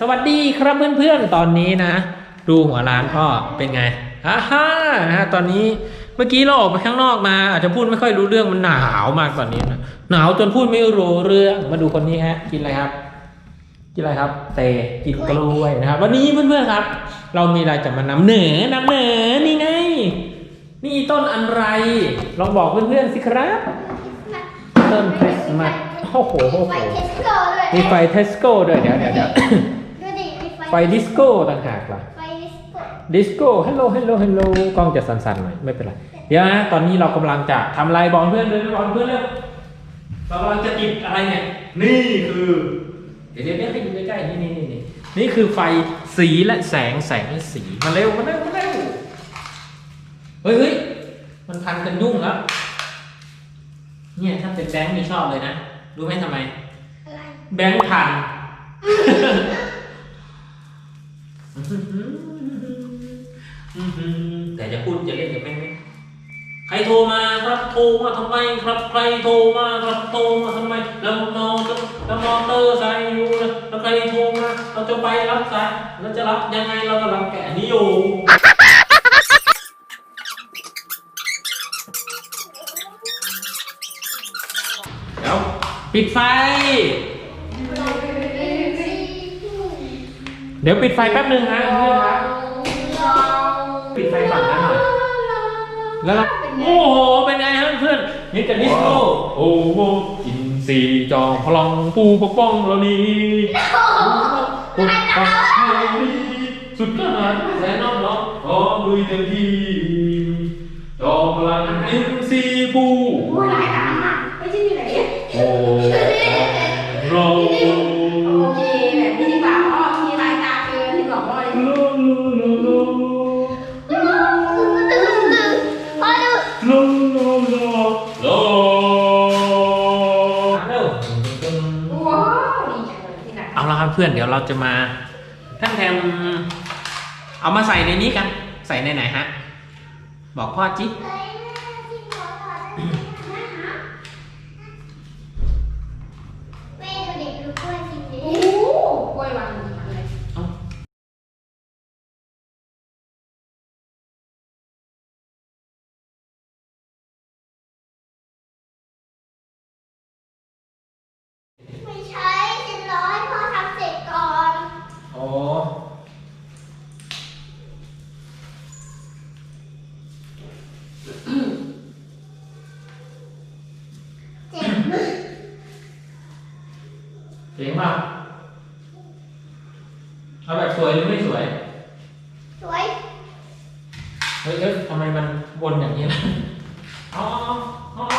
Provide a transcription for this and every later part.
สวัสดีครับเพื่อนๆ ตอนนี้นะ ดูหัวร้านพ่อเป็นไงฮ่าฮ่านะฮะตอนนี้เมื่อกี้เราออกไปข้างนอกมา อาจจะพูดไม่ค่อยรู้เรื่องมันหนาวมากตอนนี้นะหนาวจนพูดไม่รู้เรื่องมาดูคนนี้ฮะ กินอะไรครับ กินอะไรครับ เตกินกล้วยนะครับ วันนี้เพื่อนๆครับ เรามีอะไรจะมานำเหนือนำเหนือนี่ไง นี่ต้นอะไร ลองบอกเพื่อนๆสิครับต้นคริสต์มาสโอ้โหโอ้โหไฟเทสโก้ด้วยมีไฟเทสโก้ด้วยเดี๋ยวเดี๋ยวเดี๋ยว ดูดิมีไฟไฟดิสโก้ต่างหากล่ะ ไฟดิสโก้ดิสโก้ฮัลโหลฮัลโหลฮัลโหลกล้องจะสั่นๆหน่อยไม่เป็นไร เดี๋ยวนะตอนนี้เรากำลังจะทำอะไรบอกเพื่อนเลยบอกเพื่อนเร็วเรากำลังจะติดอะไรเนี่ย นี่คือ เดี๋ยวเดี๋ยวเดี๋ยวให้ดูใกล้ๆนี่นี่นี่นี่นี่คือไฟสีและแสงแสงและสีมาเร็วมาเร็วมาเร็วเฮ้ยเฮ้ยมันพันกันยุ่งแล้ว เนี่ยถ้าเป็นแบงค์นี่ชอบเลยนะ รู้ไหมทำไม อะไร แบงค์พัน แต่จะพูดจะเล่นกับแม่งไหมใครโทรมาครับโทรมาทำไมครับ ใครโทรมาครับโทรมาทำไมแล้วนอนแล้วมอเตอร์ใส่อยู่นะแล้วใครโทรมาเราจะไปรับสายเราจะรับยังไงเราก็รับแกะนี้อยู่เดี๋ยวปิดไฟ ดี๋ยวปิดไฟแป๊บนึงฮะเพื่อนครับปิดไฟฝั่งนั้นหน่อย แล้วเราโอ้โห เป็นไงฮะเพื่อนนี่จะดิสโก้โอ้โหกินสีจองพลังผู้ปกป้องเรานี้กดปักให้ดีสุดยอดแสนน้องน้องขอลุยเต็มที่จอมพลังอินซีผู้โอ้ยหลายตามอะไม่ใช่ที่ไหนโอ้ เพื่อนเดี๋ยวเราจะมาท่านแทมเอามาใส่ในนี้กัน ใส่ในไหนฮะ บอกพ่อจิ๊บ แม่ดูเด็กดูกล้วยกินดิ โอ้กล้วยวางดีเลย เอ้า ไม่ใช่ฉันรอให้พ่อทำเสร็จก่อน โอ้ เจ็บมือ เจ๋งป่ะเอาแบบสวยหรือไม่สวย สวย เฮ้ยเฮ้ยทำไมมันวนอย่างนี้ล่ะอ๋ออ๋ออ๋อ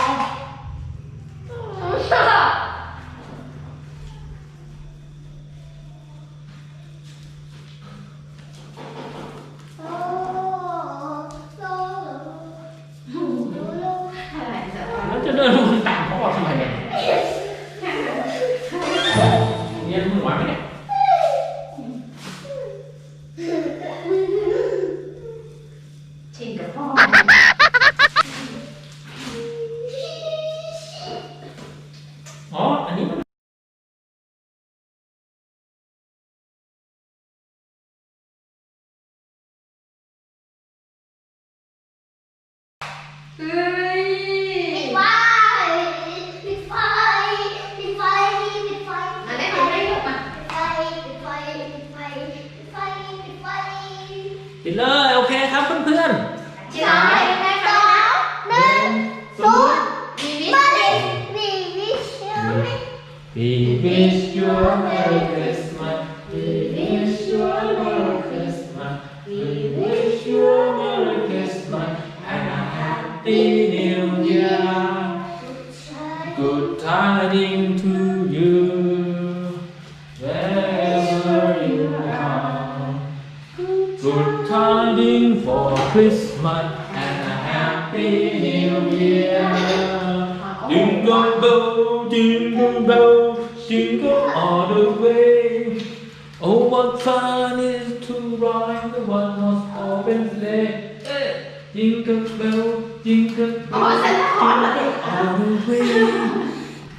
เลย โอเคครับเพื่อน ชินเอาไปได้ ส ค่ะ องหนึ่งศูนย์ มีวิ มา ส เลยวีวิชเชอร์ ๆ We wish you a Merry Christmas We wish you a Merry Christmas We wish you a Merry Christmas and a Happy New Year Good tidings to Good for Christmas and a Happy New Year Jingle bell, jingle bell, jingle all the way. Oh, what fun is to ride the one-horse open sleigh. Jingle bell, jingle bell, jingle all the way.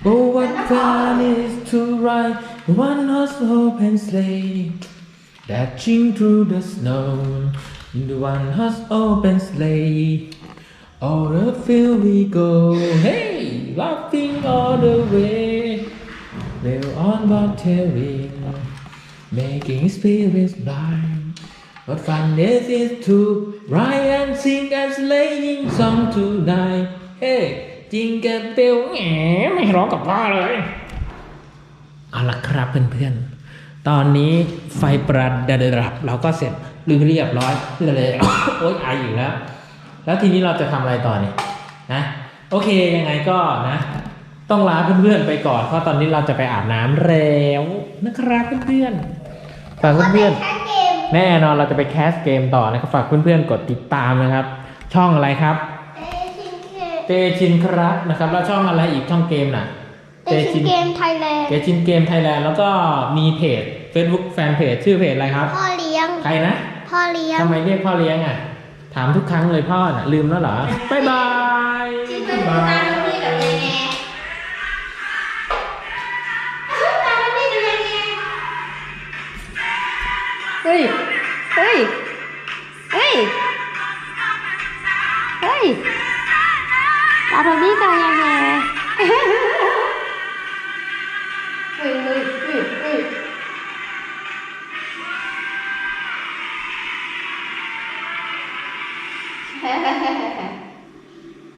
Oh, what fun is to ride the One horse open sleigh, dashing through the snow. In the one horse open sleigh, all the field we go. Hey, laughing all the way. We're on about telling, making spirits blind. What fun it is to ride and sing and sleighing song tonight. Hey, jingle bell แหมไม่ร้องกับพ่อเลย เอาละครับเพื่อนๆ ตอนนี้ไฟประดับเราก็เสร็จหรือเรียบร้อยเลยโอ๊ยไออยู่แล้ว แล้วทีนี้เราจะทำอะไรต่อเนี่ยนะโอเคยังไงก็นะ ต้องลาเพื่อนๆไปก่อนเพราะตอนนี้เราจะไปอาบน้ำแล้วนะครับเพื่อนๆฝากเพื่อนแค่เกมๆแน่นอนเราจะไปแคสเกมต่อนะครับฝากเพื่อนๆกดติดตามนะครับ ช่องอะไรครับเอชินเกมเตชินครับนะครับแล้วช่องอะไรอีกช่องเกมน่ะเอชินเกมไทยแลนด์เกชินเกมไทยแลนด์แล้วก็มีเพจ Facebook แฟนเพจชื่อเพจอะไรครับ พ่อเลี้ยง ใครนะ พ่อเลี้ยงทำไมเรียกพ่อเลี้ยงอะ ถามทุกครั้งเลยพ่อน่ะลืมแล้วเหรอ บ๊ายบาย ที่เป็นตาโนบี้กับแง่แง่ตาไม่ดูยังไงเฮ้ย